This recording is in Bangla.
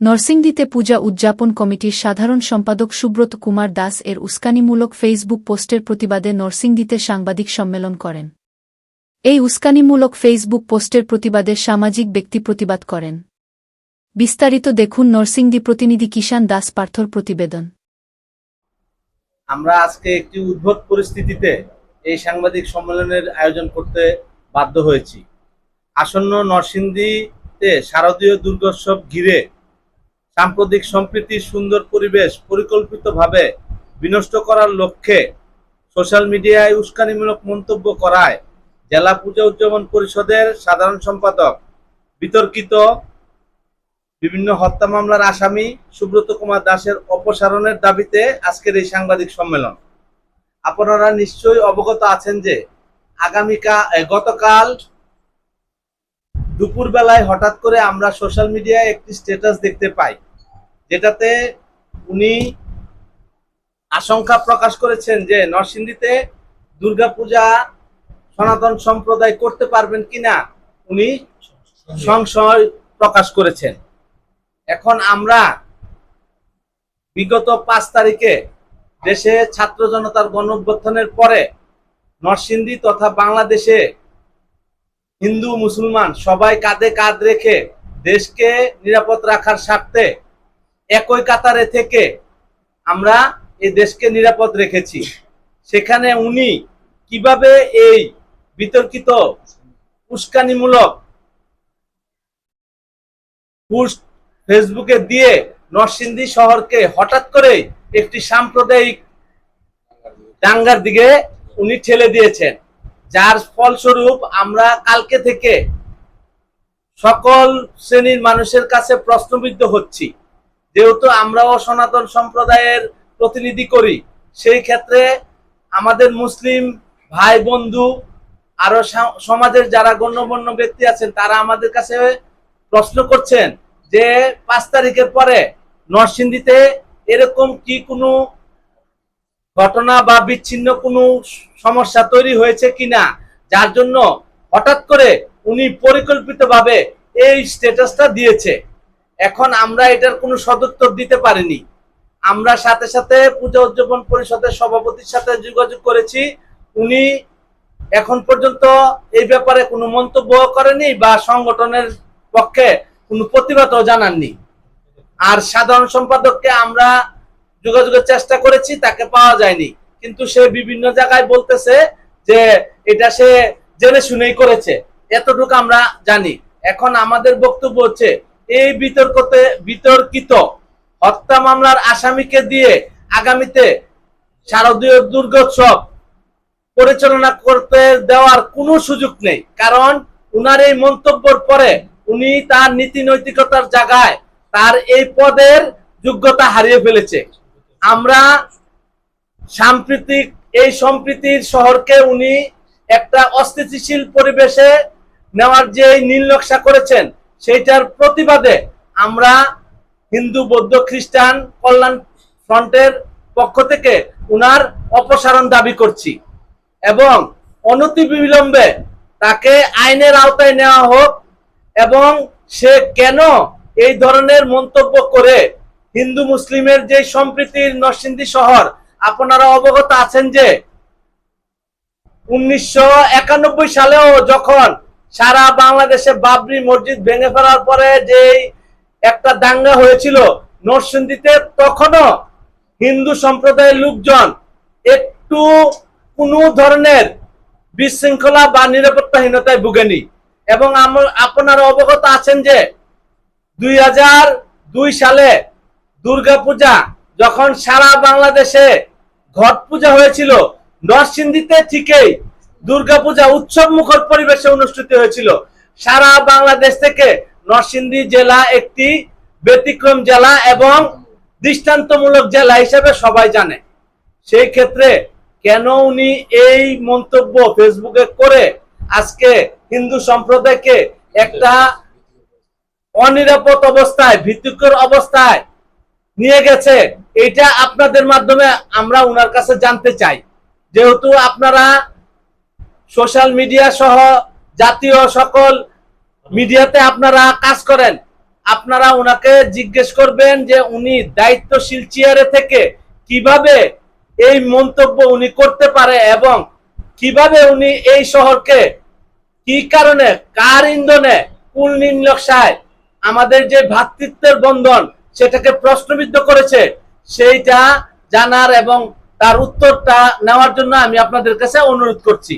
নরসিংদীতে পূজা উদযাপন কমিটির সাধারণ সম্পাদক সুব্রত কুমার দাস এর উস্কানিমূলক ফেসবুক পোস্টের প্রতিবাদে নরসিংদীতে সাংবাদিক সম্মেলন করেন। এই উস্কানিমূলক ফেসবুক পোস্টের প্রতিবাদে সামাজিক ব্যক্তি প্রতিবাদ করেন। বিস্তারিত দেখুন নরসিংদী প্রতিনিধি কিষান দাস পার্থর প্রতিবেদন। আমরা আজকে একটি উদ্ভট পরিস্থিতিতে এই সাংবাদিক সম্মেলনের আয়োজন করতে বাধ্য হয়েছি। আসন্ন নরসিংদীতে শারদীয় দুর্গোৎসব ঘিরে সাম্প্রতিক সম্প্রীতির সুন্দর পরিবেশ পরিকল্পিতভাবে বিনষ্ট করার লক্ষ্যে সোশ্যাল মিডিয়ায় উস্কানিমূলক মন্তব্য করায় জেলা পূজা উদযাপন পরিষদের সাধারণ সম্পাদক, বিতর্কিত বিভিন্ন হত্যা মামলার আসামি সুব্রত কুমার দাসের অপসারণের দাবিতে আজকের এই সাংবাদিক সম্মেলন। আপনারা নিশ্চয়ই অবগত আছেন যে আগামীকাল গতকাল দুপুর বেলায় হঠাৎ করে আমরা সোশ্যাল মিডিয়ায় একটি স্ট্যাটাস দেখতে পাই। যেটাতে উনি আশঙ্কা প্রকাশ করেছেন যে নরসিংদীতে দুর্গাপূজা সনাতন সম্প্রদায় করতে পারবেন কিনা উনি সংশয় প্রকাশ করেছেন। এখন আমরা বিগত পাঁচ তারিখে দেশে ছাত্র জনতার গণঅভ্যুত্থানের পরে নরসিংদী তথা বাংলাদেশে হিন্দু, মুসলমান সবাই কাঁধে কাঁধ রেখে দেশকে নিরাপদ রাখার স্বার্থে একই কাতারে থেকে আমরা এই দেশকে নিরাপদ রেখেছি। সেখানে উনি কীভাবে এই বিতর্কিত, উস্কানিমূলক পোস্ট ফেসবুকে দিয়ে নরসিংদী শহরকে হঠাৎ করে একটি সাম্প্রদায়িক দাঙ্গার দিকে উনি ঠেলে দিয়েছেন, যার ফলস্বরূপ আমরা কালকে থেকে সকল শ্রেণির মানুষের কাছে প্রশ্নবিদ্ধ হচ্ছি। যেহেতু আমরাও সনাতন সম্প্রদায়ের প্রতিনিধি করি, সেই ক্ষেত্রে আমাদের মুসলিম ভাই বন্ধু, আরও সমাজের যারা গণ্যমান্য ব্যক্তি আছেন, তারা আমাদের কাছে প্রশ্ন করছেন যে, পাঁচ তারিখের পরে নরসিংদীতে এরকম কি কোনো ঘটনা বা বিচ্ছিন্ন কোনো সমস্যা তৈরি হয়েছে কিনা? যার জন্য হঠাৎ করে উনি পরিকল্পিতভাবে এই স্ট্যাটাসটা দিয়েছে। এখন আমরা এটার কোনো সদুত্তর দিতে পারিনি। আমরা সাথে সাথে পূজা উদযাপন পরিষদের সভাপতির সাথে যোগাযোগ করেছি। উনি এখন পর্যন্ত এই ব্যাপারে কোনো মন্তব্য করেনি বা সংগঠনের পক্ষে কোনো প্রতিবাদও জানাননি। আর সাধারণ সম্পাদককে আমরা যোগাযোগের চেষ্টা করেছি, তাকে পাওয়া যায়নি। কিন্তু সে বিভিন্ন জায়গায় বলতেছে যে এটা সে জেনে শুনেই করেছে। এতটুকু আমরা জানি। এখন আমাদের বক্তব্য হচ্ছে এই বিতর্কতে বিতর্কিত হত্যা মামলার আসামিকে দিয়ে আগামীতে শারদীয় দুর্গোৎসব পরিচালনা করতে দেওয়ার কোনো সুযোগ নেই, কারণ উনার এই মন্তব্যের পরে উনি তার নীতি নৈতিকতার জায়গায় তার এই পদের যোগ্যতা হারিয়ে ফেলেছে। আমরা সাম্প্রতিক এই সম্প্রীতির শহরকে উনি একটা অস্থিতিশীল পরিবেশে নেওয়ার যে নীল নকশা করেছেন সেইটার প্রতিবাদে আমরা হিন্দু, বৌদ্ধ, খ্রিস্টান কল্যাণ ফ্রন্টের পক্ষ থেকে উনার অপসারণ দাবি করছি এবং অনতি বিলম্বে তাকে আইনের আওতায় নেওয়া হোক এবং সে কেন এই ধরনের মন্তব্য করে হিন্দু মুসলিমের যে সম্প্রীতির নরসিংদী শহর, আপনারা অবগত আছেন যে উনিশশো একানব্বই সালেও যখন সারা বাংলাদেশে বাবরি মসজিদ ভেঙে ফেলার পরে যে একটা দাঙ্গা হয়েছিল নরসিংদীতে, তখনও হিন্দু সম্প্রদায়ের লোকজন একটু কোনো ধরনের বিশৃঙ্খলা বা নিরাপত্তাহীনতায় ভুগেনি। এবং আপনারা অবগত আছেন যে দুই হাজার দুই সালে দুর্গাপূজা যখন সারা বাংলাদেশে ঘট পূজা হয়েছিল, নরসিংদীতে ঠিকই দুর্গাপূজা উৎসব মুখর পরিবেশে অনুষ্ঠিত হয়েছিল। সারা বাংলাদেশ থেকে নরসিংদী জেলা একটি ব্যতিক্রম জেলা এবং দৃষ্টান্তমূলক জেলা হিসেবে সবাই জানে। সেই ক্ষেত্রে কেন উনি এই মন্তব্য ফেসবুকে করে আজকে হিন্দু সম্প্রদায়কে একটা অনিরাপদ অবস্থায়, ভীতিকর অবস্থায় নিয়ে গেছে এটা আপনাদের মাধ্যমে আমরা উনার কাছে জানতে চাই। যেহেতু আপনারা সোশ্যাল মিডিয়া সহ জাতীয় সকল মিডিয়াতে আপনারা কাজ করেন। আপনারা ওনাকে জিজ্ঞেস করবেন যে উনি দায়িত্বশীল চেয়ারে থেকে কীভাবে এই মন্তব্য উনি করতে পারে এবং কীভাবে উনি এই শহরকে কি কারণে, কার ইন্ধনে কুল নির্লক্ষায় আমাদের যে ভ্রাতৃত্বের বন্ধন সেটাকে প্রশ্নবিদ্ধ করেছে, সেইটা জানার এবং তার উত্তরটা নেওয়ার জন্য আমি আপনাদের কাছে অনুরোধ করছি।